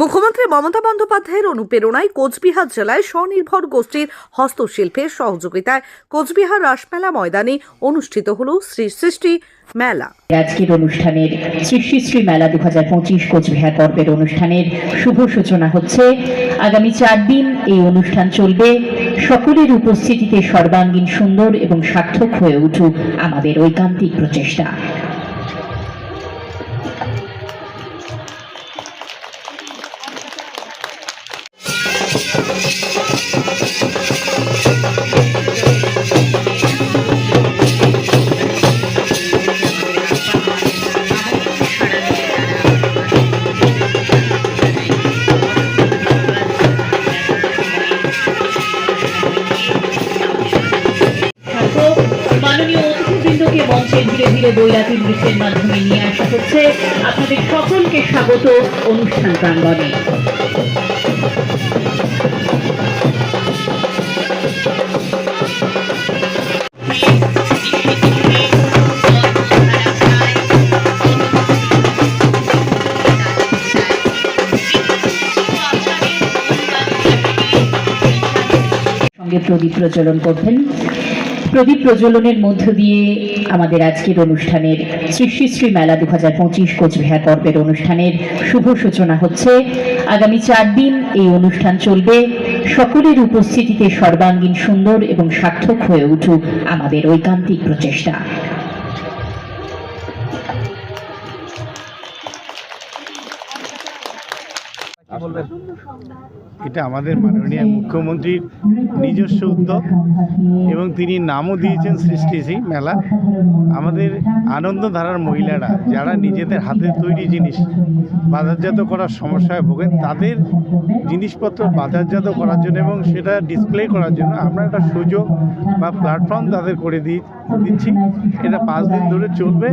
মুখ্যমন্ত্রী মমতা বন্দ্যোপাধ্যায়ের অনুপ্রেরণায় কোচবিহার জেলায় স্বনির্ভর গোষ্ঠীর হস্তশিল্পের সহযোগিতায় কোচবিহার রাসমেলা ময়দানে অনুষ্ঠিত হল শ্রী সৃষ্টি মেলা। আজকের অনুষ্ঠানের শ্রী শ্রী মেলা দু হাজার পঁচিশ কোচবিহার পর্বের অনুষ্ঠানের শুভ সূচনা হচ্ছে। আগামী চার দিন এই অনুষ্ঠান চলবে। সকলের উপস্থিতিতে সর্বাঙ্গীন সুন্দর এবং সার্থক হয়ে উঠুক আমাদের ঐকান্তিক প্রচেষ্টা। মঞ্চে ধীরে ধীরে বৈরাতি নৃত্যের মাধ্যমে নিয়ে আসা হচ্ছে। আপনাদের সকলকে স্বাগত অনুষ্ঠান প্রাঙ্গণে। প্রদীপ প্রচলন করবেন। প্রদীপ প্রজ্বলনের মধ্য দিয়ে আমাদের আজকের অনুষ্ঠানের শ্রী মেলা দু হাজার পঁচিশ কোচবিহার পর্বের অনুষ্ঠানের শুভ সূচনা হচ্ছে। আগামী চার দিন এই অনুষ্ঠান চলবে। সকলের উপস্থিতিতে সর্বাঙ্গীন সুন্দর এবং সার্থক হয়ে উঠুক আমাদের ঐকান্তিক প্রচেষ্টা। এটা আমাদের মাননীয় মুখ্যমন্ত্রীর নিজস্ব উদ্যোগ এবং তিনি নামও দিয়েছেন সৃষ্টিসি মেলা। আমাদের আনন্দধারার মহিলারা যারা নিজেদের হাতে তৈরি জিনিস বাজারজাত করার সমস্যায় ভোগেন, তাদের জিনিসপত্র বাজারজাত করার জন্য এবং সেটা ডিসপ্লে করার জন্য আমরা একটা সুযোগ বা প্ল্যাটফর্ম তাদের করে দিই, দিচ্ছি। এটা পাঁচ দিন ধরে চলবে।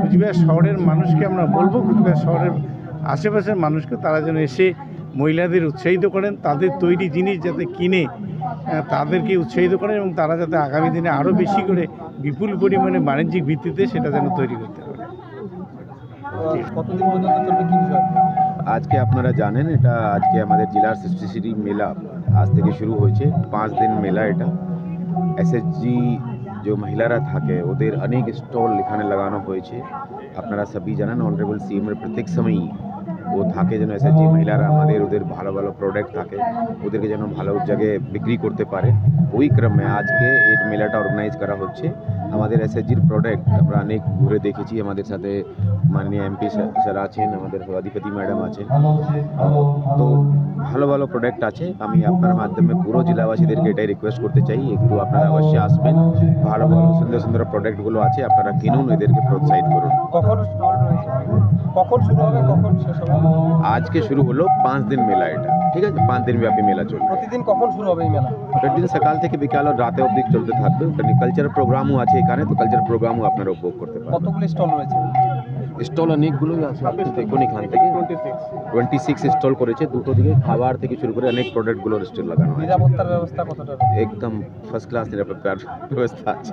কুচবিহার শহরের মানুষকে আমরা বলব, কুচবিহার শহরের আশেপাশের মানুষকে তারা যেন এসে মহিলাদের উৎসাহিত করেন তাদের তৈরি জিনিস যাতে কিনে তাদেরকে উৎসাহিত করেন এবং তারা যাতে আগামী দিনে আরও বেশি করে বিপুল পরিমাণে বাণিজ্যিক ভিত্তিতে সেটা যেন তৈরি করতে পারে। আজকে আপনারা জানেন এটা আজকে আমাদের জেলার সৃষ্টিশ্রী মেলা আজ থেকে শুরু হয়েছে পাঁচ দিন মেলা এটা। এসএসজি যে মহিলারা থাকে ওদের অনেক স্টল এখানে লাগানো হয়েছে। আপনারা সবই জানেন অনারেবল সিএমের প্রত্যেক সময়ই ও থাকে যেন এসএসজি মহিলারা আমাদের ওদের ভালো ভালো প্রোডাক্ট থাকে ওদেরকে যেন ভালো জায়গায় বিক্রি করতে পারে। ওই ক্রমে আজকে এই মেলাটা অর্গানাইজ করা হচ্ছে। আমাদের এসএসজির প্রোডাক্ট আমরা অনেক ঘুরে দেখেছি। আমাদের সাথে মাননীয় এমপি স্যার আছেন আমাদের অধিপতি ম্যাডাম আছেন। তো ভালো ভালো প্রোডাক্ট আছে। আমি আপনার মাধ্যমে পুরো জেলাবাসীদেরকে এটাই রিকোয়েস্ট করতে চাই। একটু আপনারা অবশ্যই আসবেন। ভালো ভালো সুন্দর সুন্দর প্রোডাক্টগুলো আছে। আপনারা কিনুন এদেরকে প্রোৎসাহিত করুন। কখন স্টল রয়েছে? কখন শুরু হবে কখন শেষ হবে? আজকে শুরু হলো পাঁচ দিন মেলা এটা ঠিক আছে? পাঁচ দিন ব্যাপী মেলা চলবে। প্রতিদিন কখন শুরু হবে এই মেলা? প্রতিদিন সকাল থেকে বিকাল আর রাতে অবধি চলতে থাকবে। ওখানে কালচার প্রোগ্রামও আছে এখানে তো কালচার প্রোগ্রামও আপনারা উপভোগ করতে পারবেন। কতগুলি স্টল রয়েছে? স্টল অনেকগুলোই আছে আপনি দেখুন এখান থেকে। টোয়েন্টি সিক্স স্টল করেছে দুটো দিকে খাবার থেকে শুরু করে অনেক প্রোডাক্টগুলোর স্টল লাগানো নিরাপত্তার ব্যবস্থা কতটা একদম ফার্স্ট ক্লাস নিরাপত্তার ব্যবস্থা আছে।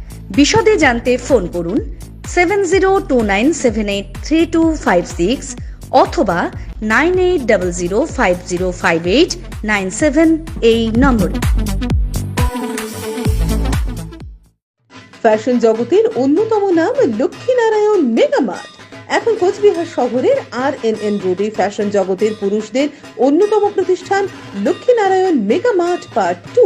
বিশদে জানতে ফোন করুন seven zero two nine seven eight three two five six অথবা nine eight double zero five zero five eight nine seven এই নম্বরে। ফ্যাশন জগতের অন্যতম নাম লক্ষ্মীনারায়ণ মেগামার্ট এখন কোচবিহার শহরের আর এন এন রোডে ফ্যাশন জগতের পুরুষদের অন্যতম প্রতিষ্ঠান লক্ষ্মীনারায়ণ মেগামার্ট পার্ট টু।